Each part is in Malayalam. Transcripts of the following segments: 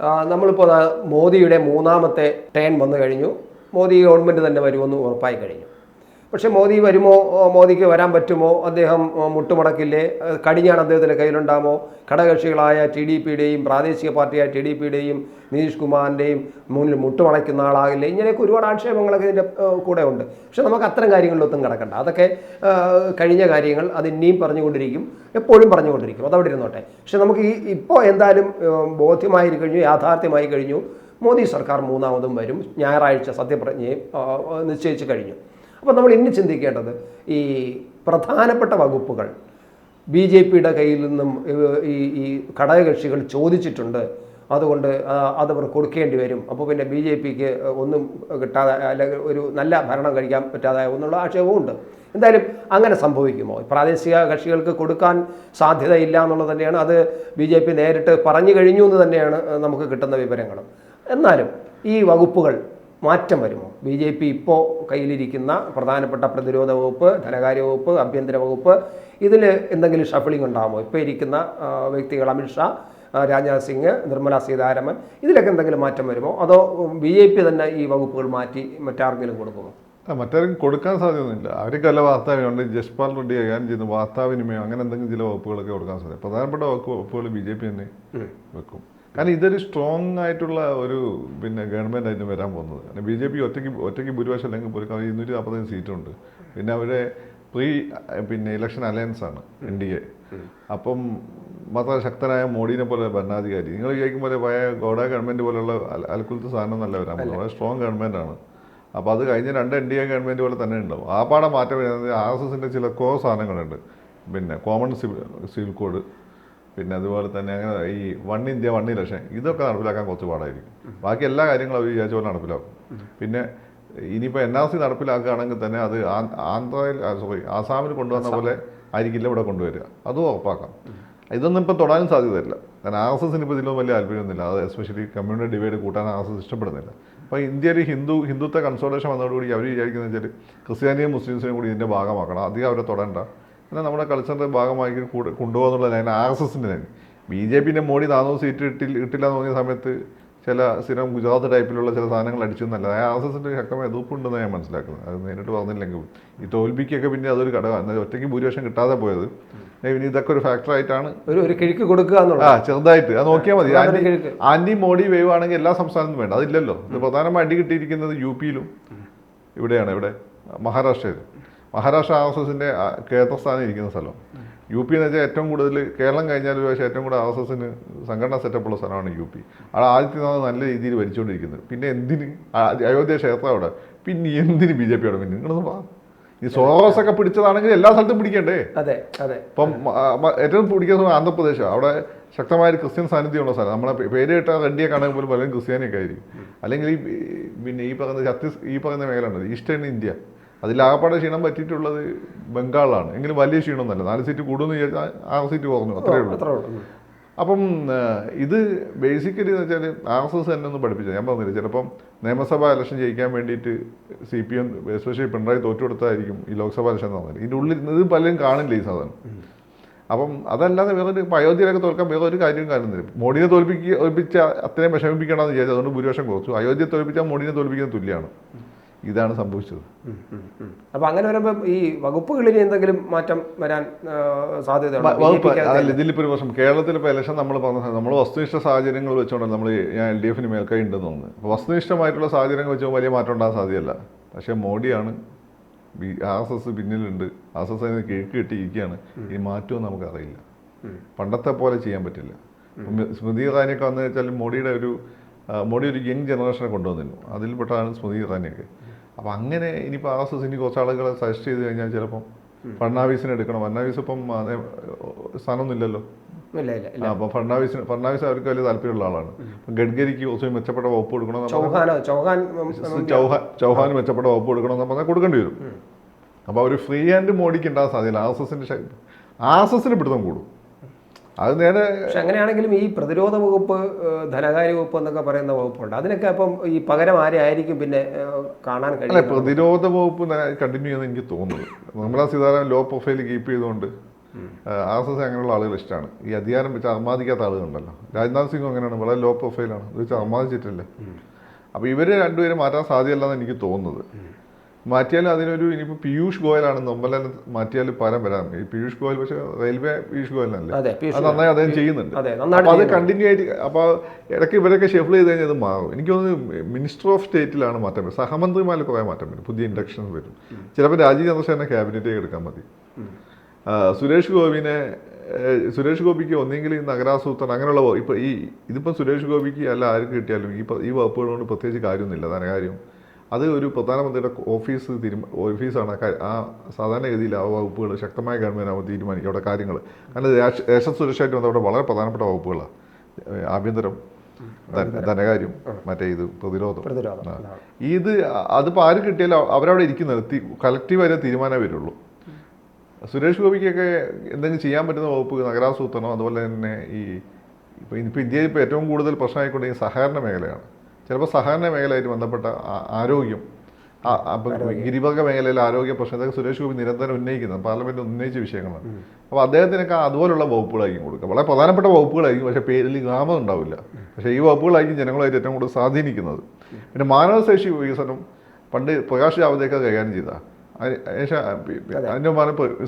നമ്മളിപ്പോൾ മോദിയുടെ മൂന്നാമത്തെ ടേൺ വന്നു കഴിഞ്ഞു. മോദി ഗവൺമെന്റ് തന്നെ വരുമെന്ന് ഉറപ്പായി കഴിഞ്ഞു. പക്ഷേ മോദി വരുമോ? മോദിക്ക് വരാൻ പറ്റുമോ? അദ്ദേഹം മുട്ടുമടക്കില്ലേ? കടിഞ്ഞാണ് അദ്ദേഹത്തിന്റെ കയ്യിലുണ്ടാമോ ഘടകകക്ഷികളായ ടി ഡി പിയുടെയും പ്രാദേശിക പാർട്ടിയായ ടി ഡി പിയുടെയും നിതീഷ് കുമാറിന്റെയും മുന്നിൽ മുട്ടുമടക്കുന്ന ആളാകില്ലേ? ഇങ്ങനെയൊക്കെ ഒരുപാട് ആക്ഷേപങ്ങളൊക്കെ ഇതിന്റെ കൂടെ ഉണ്ട്. പക്ഷെ നമുക്ക് അത്തരം കാര്യങ്ങളിലൊന്നും കിടക്കണ്ട. അതൊക്കെ കഴിഞ്ഞ കാര്യങ്ങൾ അത് ഇനിയും പറഞ്ഞുകൊണ്ടിരിക്കും. എപ്പോഴും പറഞ്ഞുകൊണ്ടിരിക്കും. അതവിടെ ഇരുന്നോട്ടെ. പക്ഷെ നമുക്ക് ഈ ഇപ്പോൾ എന്തായാലും ബോധ്യമായി കഴിഞ്ഞു യാഥാർത്ഥ്യമായി കഴിഞ്ഞു. മോദി സർക്കാർ മൂന്നാമതും വരും. ഞായറാഴ്ച സത്യപ്രതിജ്ഞയും നിശ്ചയിച്ചു കഴിഞ്ഞു. അപ്പോൾ നമ്മൾ ഇനി ചിന്തിക്കേണ്ടത് ഈ പ്രധാനപ്പെട്ട വകുപ്പുകൾ ബി ജെ പിയുടെ കയ്യിൽ നിന്നും ഈ ഈ ഘടകകക്ഷികൾ ചോദിച്ചിട്ടുണ്ട്. അതുകൊണ്ട് അത് അതവർ കൊടുക്കേണ്ടി വരും. അപ്പോൾ പിന്നെ ബി ജെ പിക്ക് ഒന്നും കിട്ടാതെ അല്ലെങ്കിൽ ഒരു നല്ല ഭരണം കഴിക്കാൻ പറ്റാതായോ എന്നുള്ള ആക്ഷേപവും ഉണ്ട് എന്തായാലും അങ്ങനെ സംഭവിക്കുമോ? പ്രാദേശിക കക്ഷികൾക്ക് കൊടുക്കാൻ സാധ്യതയില്ല എന്നുള്ളത് തന്നെയാണ്. അത് ബി ജെ പി നേരിട്ട് പറഞ്ഞു കഴിഞ്ഞു എന്ന് തന്നെയാണ് നമുക്ക് കിട്ടുന്ന വിവരങ്ങൾ എന്നാലും ഈ വകുപ്പുകൾ മാറ്റം വരുമോ? ബി ജെ പി ഇപ്പോൾ കയ്യിലിരിക്കുന്ന പ്രധാനപ്പെട്ട പ്രതിരോധ വകുപ്പ് ധനകാര്യ വകുപ്പ് ആഭ്യന്തര വകുപ്പ് ഇതിൽ എന്തെങ്കിലും ഷഫിളിംഗ് ഉണ്ടാകുമോ? ഇപ്പോൾ ഇരിക്കുന്ന വ്യക്തികൾ അമിത്ഷാ രാജ്നാഥ് സിംഗ് നിർമ്മല സീതാരാമൻ ഇതിലൊക്കെ എന്തെങ്കിലും മാറ്റം വരുമോ? അതോ ബി ജെ പി തന്നെ ഈ വകുപ്പുകൾ മാറ്റി മറ്റാർക്കെങ്കിലും കൊടുക്കുമോ? മറ്റാർക്കും കൊടുക്കാൻ സാധ്യതയൊന്നുമില്ല. അവർക്ക് വല്ല വാർത്താവിനുണ്ട് ജസ്പാൽ റെഡ്ഡി കൈകാര്യം ചെയ്യുന്ന വാർത്താവിനിമയം അങ്ങനെ എന്തെങ്കിലും ചില വകുപ്പുകളൊക്കെ കൊടുക്കാൻ സാധ്യത. പ്രധാനപ്പെട്ട വകുപ്പ് വകുപ്പുകൾ ബി ജെ പി തന്നെ വെക്കും. കാരണം ഇതൊരു സ്ട്രോങ് ആയിട്ടുള്ള ഒരു പിന്നെ ഗവൺമെന്റ് അതിന് വരാൻ പോകുന്നത്. കാരണം ബി ജെ പി ഒറ്റയ്ക്ക് ഒറ്റയ്ക്ക് ഭൂരിപക്ഷം അല്ലെങ്കിൽ പോലും കാരണം ഇരുന്നൂറ്റി നാൽപ്പത്തഞ്ച് സീറ്റുണ്ട്. പിന്നെ അവരെ പ്രീ പിന്നെ ഇലക്ഷൻ അലയൻസ് ആണ് എൻ ഡി എ അപ്പം മാത്രം ശക്തനായ മോഡിനെ പോലെ ഭരണാധികാരി. നിങ്ങൾ വിചാരിക്കും പോലെ പഴയ ഗോഡ ഗവൺമെന്റ് പോലുള്ള അൽക്കുലത്തെ സാധനം നല്ല വരാൻ പോകുന്നത്. വളരെ സ്ട്രോങ് ഗവൺമെന്റ് ആണ്. അപ്പോൾ അത് കഴിഞ്ഞ രണ്ട് എൻ ഡി എ ഗവൺമെന്റ് പോലെ തന്നെ ഉണ്ടാവും. ആ പാടെ മാറ്റം വരുന്നത് ആർ എസ് എസിന്റെ ചില കോ സാധനങ്ങളുണ്ട്. പിന്നെ കോമൺ സിവിൽ കോഡ് പിന്നെ അതുപോലെ തന്നെ അങ്ങനെ ഈ വൺ ഇന്ത്യ വൺ ഇലക്ഷൻ ഇതൊക്കെ നടപ്പിലാക്കാൻ കുറച്ച് പാടായിരിക്കും. ബാക്കി എല്ലാ കാര്യങ്ങളും അവർ വിചാരിച്ച പോലെ നടപ്പിലാക്കും പിന്നെ ഇനിയിപ്പോൾ എൻ ആർ സി നടപ്പിലാക്കുകയാണെങ്കിൽ തന്നെ അത് ആന്ധ്രയിൽ സോറി ആസാമിൽ കൊണ്ടുവന്ന പോലെ ആയിരിക്കില്ല ഇവിടെ കൊണ്ടുവരിക. അതും ഉറപ്പാക്കാം. ഇതൊന്നും ഇപ്പം തൊടാനും സാധ്യതയില്ല. കാരണം ആർ എസ് എസിന് ഇപ്പോൾ ഇതിലൊന്നും വലിയ താല്പര്യമൊന്നുമില്ല. അത് എസ്പെഷ്യലി കമ്മ്യൂണിറ്റി ഡിവൈഡ് കൂട്ടാൻ ആർ എസ് എസ് ഇഷ്ടപ്പെടുന്നില്ല. അപ്പോൾ ഇന്ത്യയിൽ ഹിന്ദു ഹിന്ദുത്വ കൺസോളേഷൻ വന്നതോടുകൂടി അവർ വിചാരിക്കുന്നത് വെച്ചാൽ ക്രിസ്ത്യാനിയും മുസ്ലിംസിനും കൂടി ഇതിന്റെ ഭാഗമാക്കണം. അധികം അവരെ തൊടണ്ട. എന്നാൽ നമ്മുടെ കൾച്ചറിന്റെ ഭാഗമായി കൂടെ കൊണ്ടുപോകുന്നുള്ള ലൈൻ ആർ എസ് എസിന്റെ ലൈൻ. ബി ജെ പിന്റെ മോഡി നാനൂറ് സീറ്റ് ഇട്ടില്ല ഇട്ടില്ല എന്ന് തോന്നിയ സമയത്ത് ചില സ്ഥിരം ഗുജറാത്ത് ടൈപ്പിലുള്ള ചില സാധനങ്ങൾ അടിച്ചു എന്നല്ല ആർ എസ് എസിന്റെ ശക്തമായ എതിർപ്പുണ്ടെന്ന് ഞാൻ മനസ്സിലാക്കുന്നത്. അത് നേരിട്ട് പറഞ്ഞില്ലെങ്കിൽ ഈ തോൽപ്പിക്കൊക്കെ പിന്നെ അതൊരു ഘടകം. എന്നാൽ ഒറ്റയ്ക്ക് ഭൂരിപക്ഷം കിട്ടാതെ പോയത്. പിന്നെ ഇതൊക്കെ ഒരു ഫാക്ടറായിട്ടാണ് ഒരു ഒരു കിഴക്ക് കൊടുക്കുക എന്നുള്ളത്. ആ ചെറുതായിട്ട്. അത് നോക്കിയാൽ മതി. ആന്റി മോഡി വേവ് ആണെങ്കിൽ എല്ലാ സംസ്ഥാനത്തും വേണ്ട. അതില്ലല്ലോ. ഇത് പ്രധാനമായി അടി കിട്ടിയിരിക്കുന്നത് യു പിയിലും ഇവിടെയാണ് ഇവിടെ മഹാരാഷ്ട്രയിൽ മഹാരാഷ്ട്ര ആർ എസ് എസിന്റെ കേന്ദ്രസ്ഥാനം ഇരിക്കുന്ന സ്ഥലം. യു പി എന്ന് വെച്ചാൽ ഏറ്റവും കൂടുതൽ കേരളം കഴിഞ്ഞാൽ ഒരു പക്ഷേ ഏറ്റവും കൂടുതൽ ആർ എസ് എസിന് സംഘടനാ സെറ്റപ്പുള്ള സ്ഥലമാണ് യു പി. അവിടെ ആദിത്യനാഥ് നല്ല രീതിയിൽ ഭരിച്ചുകൊണ്ടിരിക്കുന്നത് പിന്നെ എന്തിന്? അയോധ്യ ക്ഷേത്രം അവിടെ. പിന്നെ എന്തിന് ബി ജെ പി അവിടെ? പിന്നെ നിങ്ങളൊന്ന് വാ. ഈ സോറോസ് ഒക്കെ പിടിച്ചതാണെങ്കിൽ എല്ലാ സ്ഥലത്തും പിടിക്കണ്ടേ? അതെ അതെ. ഇപ്പം ഏറ്റവും പിടിക്കുന്ന സമയം ആന്ധ്രാപ്രദേശ്. അവിടെ ശക്തമായ ഒരു ക്രിസ്ത്യൻ സാന്നിധ്യമുള്ള സ്ഥലം. നമ്മളെ പേര് കേട്ട റെഡ്ഡിയെ കാണാൻ പോലും പലരും ക്രിസ്ത്യാനിയൊക്കെ ആയിരിക്കും. അല്ലെങ്കിൽ ഈ പിന്നെ ഈ പറയുന്ന ഛത്തീസ് ഈ പറയുന്ന മേഖല ഉണ്ട് ഈസ്റ്റേൺ ഇന്ത്യ. അതിലാകപ്പാടെ ക്ഷീണം പറ്റിയിട്ടുള്ളത് ബംഗാളാണ് എങ്കിലും വലിയ ക്ഷീണമൊന്നുമല്ല. നാല് സീറ്റ് കൂടുമെന്ന് വിചാരിച്ചാൽ ആറ് സീറ്റ് കുറഞ്ഞു. അത്രേ ഉള്ളൂ. അപ്പം ഇത് ബേസിക്കലി എന്ന് വെച്ചാൽ ആർ എസ് എസ് തന്നെ ഒന്ന് പഠിപ്പിച്ചത്. ഞാൻ പറഞ്ഞില്ല ചിലപ്പം നിയമസഭാ ഇലക്ഷൻ ജയിക്കാൻ വേണ്ടിയിട്ട് C P M especially Pinarayi തോറ്റു കൊടുത്തായിരിക്കും ഈ ലോക്സഭാ ഇലക്ഷൻ നടന്നത് ഇതിന്റെ ഉള്ളിൽ ഇത് പലരും കാണില്ല ഈ സാധനം? അപ്പം അതല്ലാതെ വേറൊരു ഇപ്പം അയോധ്യയിലൊക്കെ തോൽക്കാൻ വേറെ ഒരു കാര്യവും കാണുന്നില്ല മോഡിനെ തോൽപ്പിക്കുക തോൽപ്പിച്ച അത്രയും വിഷമിപ്പിക്കണമെന്ന് വിചാരിച്ചു അതുകൊണ്ട് ഭൂരിപക്ഷം കുറച്ചു. അയോധ്യയെ തോൽപ്പിച്ചാൽ മോഡിനെ തോൽപ്പിക്കുന്ന തുല്യമാണ് ഇതാണ് സംഭവിച്ചത്. അപ്പൊ അങ്ങനെ വരുമ്പോൾ ഈ വകുപ്പുകളിൽ എന്തെങ്കിലും മാറ്റം വരാൻ സാധ്യത വകുപ്പ് അതല്ല ഇതിലിപ്പോൾ ഒരു പ്രശ്നം. കേരളത്തിൽ ഇപ്പോൾ ഇലക്ഷൻ നമ്മൾ പറഞ്ഞ നമ്മൾ വസ്തുനിഷ്ഠ സാഹചര്യങ്ങൾ വെച്ചുകൊണ്ട് നമ്മൾ ഞാൻ എൽ ഡി എഫിന് മേൽക്കൈ ഉണ്ടെന്ന് തോന്നുന്നു അപ്പോൾ വസ്തുനിഷ്ഠമായിട്ടുള്ള സാഹചര്യങ്ങൾ വെച്ച് വലിയ മാറ്റം ഉണ്ടാകാൻ സാധ്യമല്ല പക്ഷേ മോഡിയാണ്. ബി ആർ എസ് എസ് പിന്നിലുണ്ട്. ആർ എസ് എസ് അതിന് കിഴക്ക് കിട്ടിയിരിക്കുകയാണ്. ഇനി മാറ്റുമെന്ന് നമുക്കറിയില്ല. പണ്ടത്തെ പോലെ ചെയ്യാൻ പറ്റില്ല. ഇപ്പം സ്മൃതി ഇറാനിയൊക്കെ വന്നു വെച്ചാൽ മോഡിയുടെ ഒരു മോഡി ഒരു യങ് ജനറേഷനെ കൊണ്ടുവന്നിരുന്നു. അതിൽപ്പെട്ടാണ് സ്മൃതി ഇറാനിയൊക്കെ. അപ്പോൾ അങ്ങനെ ഇനിയിപ്പോൾ ആർ എസ് ഇനി കുറച്ച് ആളുകളെ സജസ്റ്റ് ചെയ്ത് കഴിഞ്ഞാൽ ചിലപ്പം ഫഡ്നാവിസിനെ എടുക്കണം. ഫഡ്നാവിസ് ഇപ്പം സ്ഥാനമൊന്നും ഇല്ലല്ലോ ഇല്ല ഇല്ല ഇല്ല. അപ്പോൾ ഫഡ്നാവിസിന് ഫഡ്നാവിസ് അവർക്ക് വലിയ താല്പര്യമുള്ള ആളാണ്. ഗഡ്ഗരിക്ക് ഗഡ്കരിക്ക് കുറച്ച് മെച്ചപ്പെട്ട വകുപ്പ് കൊടുക്കണം ചൗഹാൻ ചൗഹാൻ മെച്ചപ്പെട്ട വകുപ്പ് കൊടുക്കണം എന്ന് പറഞ്ഞാൽ കൊടുക്കേണ്ടി വരും. അപ്പോൾ ഒരു ഫ്രീ ഹാൻഡ് മോഡിക്ക് ഉണ്ടാകാൻ സാധ്യത ആർ എസ് എസിന്റെ ആർ എസ് എസിന് പിടുത്തം കൂടും. അത് നേരെ പക്ഷെ അങ്ങനെയാണെങ്കിലും ഈ പ്രതിരോധ വകുപ്പ് ധനകാര്യ വകുപ്പ് എന്നൊക്കെ പറയുന്ന വകുപ്പുണ്ട്. അതിനൊക്കെ അപ്പം ഈ പകരം ആരെയായിരിക്കും പിന്നെ കാണാൻ കാണാൻ അല്ല കഴിയും പ്രതിരോധ വകുപ്പ് കണ്ടിന്യൂ ചെയ്യുന്ന എനിക്ക് തോന്നുന്നു. Nirmala Sitharaman low profile keep ചെയ്തുകൊണ്ട് ആർ എസ് എസ് അങ്ങനെയുള്ള ആളുകൾ ഇഷ്ടമാണ്. ഈ അധികാരം വെച്ച് അർമാദിക്കാത്ത ആളുകളുണ്ടല്ലോ. രാജ്നാഥ് സിംഗ് അങ്ങനെയാണ് വളരെ ലോ പ്രൊഫൈലാണ് അത് വെച്ച് അമാദിച്ചിട്ടില്ല. അപ്പോൾ ഇവർ രണ്ടുപേരും മാറ്റാൻ സാധ്യമല്ലെന്ന് എനിക്ക് തോന്നുന്നത്. മാറ്റിയാലും അതിനൊരു ഇനിയിപ്പോൾ പീയൂഷ് ഗോയലാണ് നൊമ്പലൻ മാറ്റിയാൽ പരം വരാം. ഈ പീയൂഷ് ഗോയൽ പക്ഷേ റെയിൽവേ പീയൂഷ് ഗോയലല്ലേ അതെ അത് നന്നായി അദ്ദേഹം ചെയ്യുന്നുണ്ട്. അതെ അപ്പോൾ അത് കണ്ടിന്യൂ ആയിട്ട് അപ്പോൾ ഇടയ്ക്ക് ഇവരൊക്കെ ഷെഫിൾ ചെയ്ത് കഴിഞ്ഞാൽ അത് മാറും. എനിക്ക് തോന്നുന്നു മിനിസ്റ്റർ ഓഫ് സ്റ്റേറ്റിലാണ് മാറ്റം വരും സഹമന്ത്രിമാരിൽ കുറേ മാറ്റം വരും. പുതിയ ഇൻഡക്ഷൻ വരും. ചിലപ്പോൾ രാജീവ് ചന്ദ്രശേഖരനെ ക്യാബിനറ്റേ എടുക്കാൻ മതി. സുരേഷ് ഗോപിനെ സുരേഷ് ഗോപിക്ക് ഒന്നെങ്കിൽ ഈ നഗരാസൂത്രണം അങ്ങനെയുള്ള ഇപ്പൊ ഈ ഇതിപ്പോ സുരേഷ് ഗോപിക്ക് അല്ല ആർക്ക് കിട്ടിയാലും ഈ ഈ വകുപ്പുകൾ കൊണ്ട് പ്രത്യേകിച്ച് കാര്യമൊന്നുമില്ല. ധനകാര്യം അത് ഒരു പ്രധാനമന്ത്രിയുടെ ഓഫീസ് തീരുമാ ഓഫീസാണ്. ആ സാധാരണഗതിയിൽ ആ വകുപ്പുകൾ ശക്തമായ ഗവൺമെന്റ് ആവുമ്പോൾ തീരുമാനിക്കും അവിടെ കാര്യങ്ങൾ. കാരണം ദേശ സുരക്ഷയായിട്ട് ബന്ധപ്പെട്ട വളരെ പ്രധാനപ്പെട്ട വകുപ്പുകളാണ് ആഭ്യന്തരം ധനകാര്യം മറ്റേ ഇത് പ്രതിരോധം. ഇത് അതിപ്പോൾ ആര് കിട്ടിയാലും അവരവിടെ ഇരിക്കുന്നത് കളക്റ്റീവായ തീരുമാനമേ വരുള്ളൂ. സുരേഷ് ഗോപിക്കൊക്കെ എന്തെങ്കിലും ചെയ്യാൻ പറ്റുന്ന വകുപ്പ് നഗരാസൂത്രണം അതുപോലെ തന്നെ ഈ ഇപ്പോൾ ഇപ്പോൾ ഇന്ത്യയിൽ ഇപ്പോൾ ഏറ്റവും കൂടുതൽ പ്രശ്നമായിക്കൊണ്ടിരിക്കുന്ന സഹകരണ മേഖലയാണ്. ചിലപ്പോൾ സഹകരണ മേഖലയായിട്ട് ബന്ധപ്പെട്ട ആരോഗ്യം. അപ്പം ഗിരിവർഗ മേഖലയിലെ ആരോഗ്യ പ്രശ്നം ഇതൊക്കെ സുരേഷ് ഗോപി നിരന്തരം ഉന്നയിക്കുന്നത് പാർലമെന്റിൽ ഉന്നയിച്ച വിഷയങ്ങളാണ്. അപ്പോൾ അദ്ദേഹത്തിനൊക്കെ അതുപോലുള്ള വകുപ്പുകളായിരിക്കും കൊടുക്കുക. വളരെ പ്രധാനപ്പെട്ട വകുപ്പുകളായിരിക്കും പക്ഷേ പേരിൽ ഗ്രാമം ഉണ്ടാവില്ല. പക്ഷേ ഈ വകുപ്പുകളായിരിക്കും ജനങ്ങളായിട്ട് ഏറ്റവും കൂടുതൽ സ്വാധീനിക്കുന്നത്. പിന്നെ മാനവശേഷി വികസനം പണ്ട് പ്രകാശ് ജാവദേക്കർ കൈകാര്യം ചെയ്ത അതിന്റെ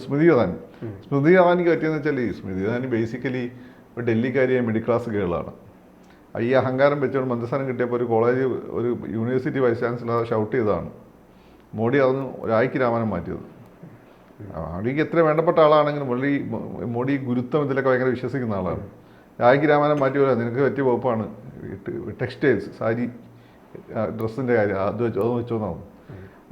സ്മൃതി ഇറാനി. സ്മൃതി ഇറാനിക്ക് പറ്റിയെന്ന് വെച്ചാൽ ഈ സ്മൃതി ഇറാനി ബേസിക്കലി ഡൽഹിക്കാരിയായ മിഡിൽ ക്ലാസ് ഗേളാണ് ഈ അഹങ്കാരം വെച്ചുകൊണ്ട് മന്ത്രിസ്ഥാനം കിട്ടിയപ്പോൾ ഒരു കോളേജ് ഒരു യൂണിവേഴ്സിറ്റി വൈസ് ചാൻസലർ ഷൗട്ട് ചെയ്തതാണ്. മോഡി അതൊന്ന് രായ്ക്ക് രാമനം മാറ്റിയത്. മോഡിക്ക് എത്ര വേണ്ടപ്പെട്ട ആളാണെങ്കിലും മോഡി മോഡി ഗുരുത്വം ഇതിലൊക്കെ ഭയങ്കര വിശ്വസിക്കുന്ന ആളാണ്. രായ്ക്ക് രാമനം മാറ്റി പോലെ നിനക്ക് പറ്റിയ വകുപ്പാണ്. ടെക്സ്റ്റൈൽസ് സാരി ഡ്രസ്സിന്റെ കാര്യം അത് വെച്ചോ അത് വെച്ചോന്നാണ്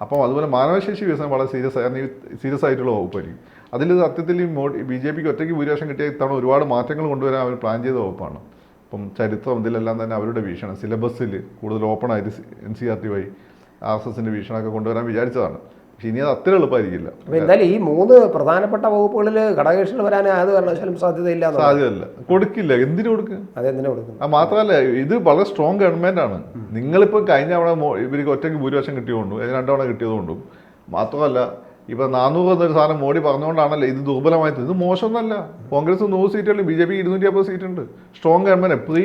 അപ്പം അതുപോലെ മാനവശേഷി വികസനം വളരെ സീരിയസ് ആയി സീരിയസ് ആയിട്ടുള്ള വകുപ്പായിരിക്കും. അതിൽ സത്യത്തിൽ ഈ മോഡി ബി ജെ പിക്ക് ഒറ്റയ്ക്ക് ഭൂരിപക്ഷം കിട്ടിയ ഇത്തവണ ഒരുപാട് മാറ്റങ്ങൾ കൊണ്ടുവരാൻ അവർ പ്ലാൻ ചെയ്ത വകുപ്പാണ്. ഇപ്പം ചരിത്രം ഇതിലെല്ലാം തന്നെ അവരുടെ വീക്ഷണം. സിലബസിൽ കൂടുതൽ ഓപ്പൺ ആയിട്ട് എൻ സി ആർ ടി വൈ ആർ എസ് എസിന്റെ വീക്ഷണമൊക്കെ കൊണ്ടുവരാൻ വിചാരിച്ചതാണ്. പക്ഷെ ഇനി അത് അത്ര എളുപ്പമായിരിക്കില്ല. എന്തായാലും ഈ മൂന്ന് പ്രധാനപ്പെട്ട വകുപ്പുകളിൽ ഘടകകക്ഷികൾ വരാൻ യാതൊരു കാരണവശാലും സാധ്യതയില്ല സാധ്യതയില്ല. കൊടുക്കില്ല. എന്തിനു കൊടുക്കും? അതെന്തിനു കൊടുക്കും? ആ മാത്രമല്ല ഇത് വളരെ സ്ട്രോങ് ഗവൺമെന്റ് ആണ്. നിങ്ങളിപ്പോൾ കഴിഞ്ഞ തവണ ഇവർക്ക് ഒറ്റയ്ക്ക് ഭൂരിപക്ഷം കിട്ടിയതുകൊണ്ടും രണ്ടു തവണ കിട്ടിയതുകൊണ്ടും മാത്രമല്ല ഇപ്പൊ നാനൂറ് എന്നൊരു സാധനം മോഡി പറഞ്ഞുകൊണ്ടാണല്ലോ ഇത് ദുർബലമായി ഇത് മോശമൊന്നല്ല. കോൺഗ്രസ് നൂറ് സീറ്റുകൾ ബി ജെ പി ഇരുന്നൂറ്റി അമ്പത് സീറ്റ് ഉണ്ട് strong government pre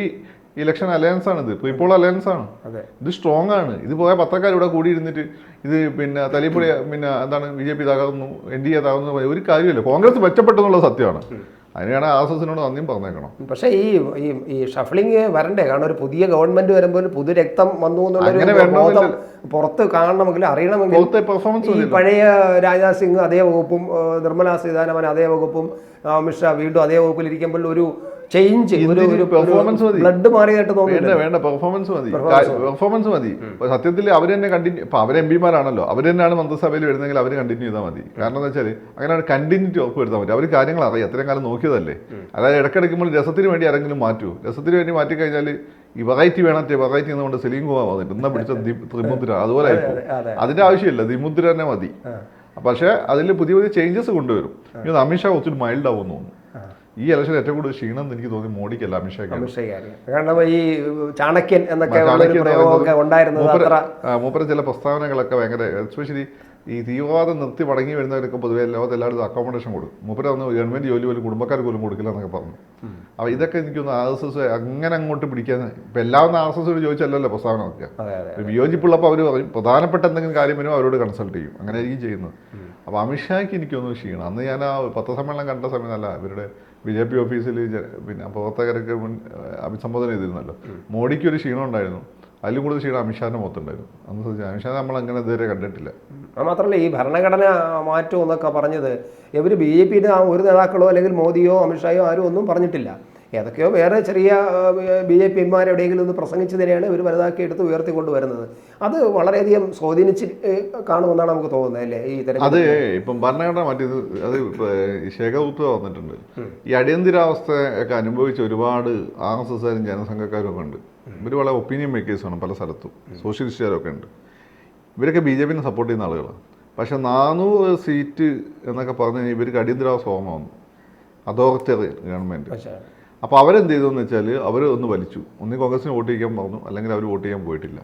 election alliance ആണ് ഇത്. പ്രീ പോൾ അലയൻസ് ആണ് ഇത് സ്ട്രോങ് ആണ്. ഇത് പോയ പത്രക്കാർ ഇവിടെ കൂടി ഇരുന്നിട്ട് ഇത് പിന്നെ തലീപ്പുഴ പിന്നെ എന്താണ് ബി ജെ പി തകർന്നു എൻ ഡി എ തകർന്നു ഒരു കാര്യമില്ല. കോൺഗ്രസ് മെച്ചപ്പെട്ടെന്നുള്ള സത്യമാണ്. അതിനാണ് എസിനോട് നന്ദിയും പറഞ്ഞേക്കണം. പക്ഷേ ഈ ഈ ഈ ഷഫ്ലിങ് വരണ്ടേ? കാരണം ഒരു പുതിയ ഗവൺമെന്റ് വരുമ്പോൾ പുതു രക്തം വന്നു പുറത്ത് കാണണമെങ്കിൽ അറിയണമെങ്കിൽ ഈ പഴയ രാജ്നാഥ് സിംഗ് അതേ വകുപ്പും നിർമ്മലാ സീതാരാമൻ അതേ വകുപ്പും അമിത്ഷാ വീണ്ടും അതേ വകുപ്പിൽ ഇരിക്കുമ്പോൾ ഒരു ചേഞ്ച് ഒരു ഒരു പെർഫോമൻസ് മതി. ബ്ലഡ് മാറിയതായിട്ട് തോന്നുന്നു വേണ്ട പെർഫോമൻസ് മതി. പെർഫോമൻസ് മതി. സത്യത്തിൽ അവർ തന്നെ കണ്ടിന്യൂ ഇപ്പൊ അവർ എം പിമാരാണല്ലോ. അവർ തന്നെയാണ് മന്ത്രിസഭയിൽ വരുന്നെങ്കിൽ അവർ കണ്ടിന്യൂ ചെയ്താൽ മതി. കാരണം എന്താ വെച്ചാൽ അങ്ങനെയാണ് കണ്ടിന്യൂറ്റി ഉറപ്പ് വരുത്താൻ പറ്റും അവർ കാര്യങ്ങൾ അറിയാം അത്രയും കാലം നോക്കിയതല്ലേ. അതായത് ഇടക്കിടയ്ക്കുമ്പോൾ രസത്തിന് വേണ്ടി ആരെങ്കിലും മാറ്റൂ. രസത്തിന് വേണ്ടി മാറ്റി കഴിഞ്ഞാൽ ഈ വെറൈറ്റി വേണത്തെ വെറൈറ്റി എന്നുകൊണ്ട് സെലീം കുമാർ വന്നിട്ട് ഇന്ന പിടിച്ച ത്രിമുദ്ര. അതുപോലെ ആയിപ്പോ അതെ. അതിന്റെ ആവശ്യമില്ല. ത്രിമുദ്ര തന്നെ മതി പക്ഷേ അതിൽ പുതിയ പുതിയ ചേഞ്ചസ് കൊണ്ടുവരും. അമിത്ഷാ ഒത്തിരി മൈൽഡ് ആവുമെന്ന് തോന്നുന്നു. ഈ ഇലക്ഷൻ ഏറ്റവും കൂടുതൽ ക്ഷീണം എന്ന് എനിക്ക് തോന്നി മോഡിക്കല്ല അഭിഷേക് കാരണം ഈ ചാണക്യൻ എന്നൊക്കെ മൂപ്പര് ചില പ്രസ്താവനകളൊക്കെ ഭയങ്കര എസ്പെഷ്യലി ഈ തീവ്രവാദം നിർത്തി മടങ്ങി വരുന്നവരൊക്കെ പൊതുവെ ലോകത്ത് എല്ലായിടത്തും അക്കോമഡേഷൻ കൊടുക്കും. മൂപ്പര് അന്ന് ഗവൺമെന്റ് ജോലി പോലും കുടുംബക്കാർക്ക് പോലും കൊടുക്കില്ല എന്നൊക്കെ പറഞ്ഞു. അപ്പോൾ ഇതൊക്കെ എനിക്കൊന്ന് ആർ എസ് എസ് അങ്ങനെ അങ്ങോട്ട് പിടിക്കാൻ ഇപ്പം എല്ലാവരും ആർ എസ് എസ് ചോദിച്ചല്ലല്ലോ പ്രസ്താവന നോക്കുക വിയോജിപ്പുള്ളപ്പോൾ അവർ പറയും പ്രധാനപ്പെട്ട എന്തെങ്കിലും കാര്യം വരുമ്പോൾ അവരോട് കൺസൾട്ട് ചെയ്യും. അങ്ങനെ ആയിരിക്കും ചെയ്യുന്നത് അപ്പോൾ അമിത്ഷായ്ക്ക് എനിക്കൊന്നും ക്ഷീണം. അന്ന് ഞാൻ ആ പത്രസമ്മേളനം കണ്ട സമയത്തല്ല ഇവരുടെ ബി ജെ പി ഓഫീസിൽ പിന്നെ പ്രവർത്തകരൊക്കെ മുൻ അഭിസംബോധന ചെയ്തിരുന്നല്ലോ. മോഡിക്ക് ഒരു ക്ഷീണം ഉണ്ടായിരുന്നു. അതിലും കൂടുതൽ ക്ഷീണം അമിത്ഷാന്റെ മുഖത്തുണ്ടായിരുന്നു. അന്ന് അമിത്ഷാ നമ്മൾ അങ്ങനെ ഇതുവരെ കണ്ടിട്ടില്ല. അത് മാത്രമല്ല ഈ ഭരണഘടന മാറ്റം എന്നൊക്കെ പറഞ്ഞത് ഇവർ ബി ജെ പിയുടെ ഒരു നേതാക്കളോ അല്ലെങ്കിൽ മോദിയോ അമിത്ഷായോ ആരും ഒന്നും പറഞ്ഞിട്ടില്ല. ഏതൊക്കെയോ വേറെ ചെറിയ ബി ജെ പിമാർ എവിടെയെങ്കിലും ഒന്ന് പ്രസംഗിച്ചതിനെയാണ് ഇവർ വലുതാക്കി എടുത്ത് ഉയർത്തിക്കൊണ്ട് വരുന്നത് അത് വളരെയധികം സ്വാധീനിച്ച് കാണുമെന്നാണ് നമുക്ക് തോന്നുന്നത് അല്ലേ? ഈ അത് തെരഞ്ഞെടുപ്പ് ഇപ്പം ഭരണഘടന മാറ്റിയത് അത് ശേഖരഗുപ്ത വന്നിട്ടുണ്ട്. ഈ അടിയന്തരാവസ്ഥ ഒക്കെ അനുഭവിച്ച ഒരുപാട് ആർ എസ് എസ്കാരും ജനസംഘക്കാരും ഒക്കെ ഉണ്ട്. ഇവർ വളരെ ഒപ്പീനിയൻ മേക്കേഴ്സാണ് പല സ്ഥലത്തും. സോഷ്യലിസ്റ്റുകാരൊക്കെ ഉണ്ട്. ഇവരൊക്കെ ബി ജെ പിനെ സപ്പോർട്ട് ചെയ്യുന്ന ആളുകളാണ് പക്ഷെ നാനൂറ് സീറ്റ് എന്നൊക്കെ പറഞ്ഞു കഴിഞ്ഞാൽ ഇവർക്ക് അടിയന്തരാവസ്ഥ വന്നു അതോറിറ്ററി ഗവൺമെന്റ് അപ്പോൾ അവരെന്ത് ചെയ്തെന്ന് വെച്ചാൽ അവർ ഒന്ന് വലിച്ചു. ഒന്നി കോൺഗ്രസിന് വോട്ട് ചെയ്യാൻ പറഞ്ഞു അല്ലെങ്കിൽ അവർ വോട്ട് ചെയ്യാൻ പോയിട്ടില്ല.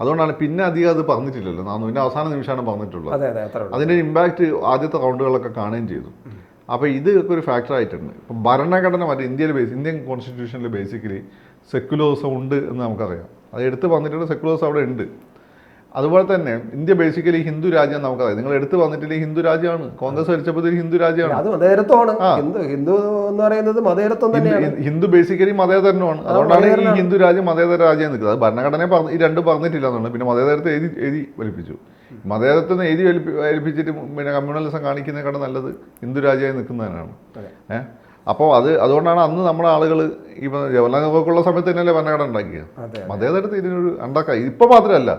അതുകൊണ്ടാണ് പിന്നെ അധികം അത് പറഞ്ഞിട്ടില്ലല്ലോ. നാനൂറിന്റെ പിന്നെ അവസാന നിമിഷമാണ് പറഞ്ഞിട്ടുള്ളത്. അതിന്റെ ഇമ്പാക്റ്റ് ആദ്യത്തെ റൗണ്ടുകളൊക്കെ കാണുകയും ചെയ്തു. അപ്പോൾ ഇത് ഒരു ഫാക്ടർ ആയിട്ടുണ്ട്. ഇപ്പം ഭരണഘടന മറ്റേ ഇന്ത്യയിൽ ബേസ് ഇന്ത്യൻ കോൺസ്റ്റിറ്റ്യൂഷനിൽ ബേസിക്കലി സെക്യുലേഴ്സം ഉണ്ട് എന്ന് നമുക്കറിയാം. അത് എടുത്ത് വന്നിട്ടുണ്ട് സെക്യുലേഴ്സ് അവിടെ ഉണ്ട്. അതുപോലെ തന്നെ ഇന്ത്യ ബേസിക്കലി ഹിന്ദു രാജ്യം നമുക്കറിയാം. നിങ്ങൾ എടുത്ത് വന്നിട്ടില്ല ഹിന്ദു രാജ്യമാണ്. കോൺഗ്രസ് ഭരിച്ചപ്പോൾ ഹിന്ദു രാജ്യമാണ്. അത്. ഹിന്ദു ഹിന്ദു എന്ന് പറയുന്നത് തന്നെയാണ്. ഹിന്ദു- ബേസിക്കലി മതേതരനുമാണ് അതുകൊണ്ടാണ് ഈ ഹിന്ദു രാജ്യം മതേതര രാജ്യം നിൽക്കുന്നത്. അത് ഭരണഘടനയെ പറഞ്ഞ് ഈ രണ്ട് പറഞ്ഞിട്ടില്ല എന്നുള്ളത്. പിന്നെ മതേതരത്തെ എഴുതി എഴുതി വലിപ്പിച്ചു മതേതരത്തെ എഴുതി വലിപ്പി വലിപ്പിച്ചിട്ട് പിന്നെ കമ്മ്യൂണലിസം കാണിക്കുന്നതിനേക്കാളും നല്ലത് ഹിന്ദു രാജ്യമായി നിൽക്കുന്നതിനാണ്. ഏഹ്? അപ്പോൾ അത് അതുകൊണ്ടാണ് അന്ന് നമ്മുടെ ആളുകൾ ഇപ്പം ജവഹർലാൽ നെഹ്റുക്കുള്ള സമയത്ത് തന്നെയല്ലേ ഭരണഘടന ഉണ്ടാക്കിയത്? മതേതരത്ത് ഇതിനൊരു ഉണ്ടാക്കാം ഇപ്പൊ മാത്രമല്ല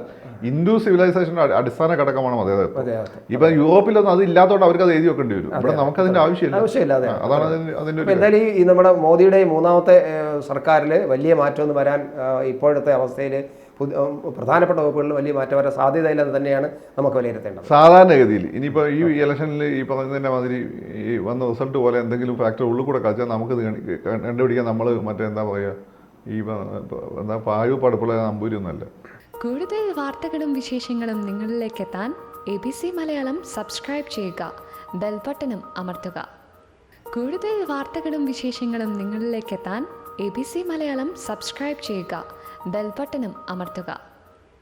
ഹിന്ദു സിവിലൈസേഷന്റെ അടിസ്ഥാന ഘടകമാണ് മതേതരത്വം. ഇപ്പം യൂറോപ്പിലൊന്നും അത് ഇല്ലാത്തതുകൊണ്ട് അവർക്ക് അത് എഴുതി വെക്കേണ്ടി വരും. ഇവിടെ നമുക്ക് അതിന്റെ ആവശ്യമില്ല. ആവശ്യമില്ല അതാണ് അതിന്റെ എന്തായാലും ഈ- ഈ നമ്മുടെ മോദിയുടെ മൂന്നാമത്തെ സർക്കാരിൽ വലിയ മാറ്റമൊന്നും വരാൻ ഇപ്പോഴത്തെ അവസ്ഥയിൽ പ്രധാനപ്പെട്ട വകുപ്പുകളിൽ വലിയ മാറ്റം വരാൻ സാധ്യതയില്ലെന്ന് തന്നെയാണ് നമുക്ക് വിലയിരുത്തേണ്ടത്. സാധാരണഗതിയിൽ ഇനിയിപ്പോൾ ഈ ഇലക്ഷനിൽ ഈ പറഞ്ഞതിന്റെ മാതിരി ഈ വന്ന റിസൾട്ട് പോലെ എന്തെങ്കിലും ഫാക്ടർ ഉള്ളിൽ കൂടെ കളിച്ചാൽ നമുക്ക് ഇത് കണി- കണ്ടുപിടിക്കാൻ നമ്മൾ മറ്റേ എന്താ പറയുക ഈ എന്താ പായു പടുപ്പുള്ള നമ്പൂരി ഒന്നല്ല കൂടുതൽ വാർത്തകളും വിശേഷങ്ങളും നിങ്ങളിലേക്ക് എത്താൻ A B C Malayalam subscribe ചെയ്യുക ബെൽബട്ടനും അമർത്തുക. കൂടുതൽ വാർത്തകളും വിശേഷങ്ങളും നിങ്ങളിലേക്ക് എത്താൻ A B C Malayalam subscribe ചെയ്യുക ബെൽബട്ടനും അമർത്തുക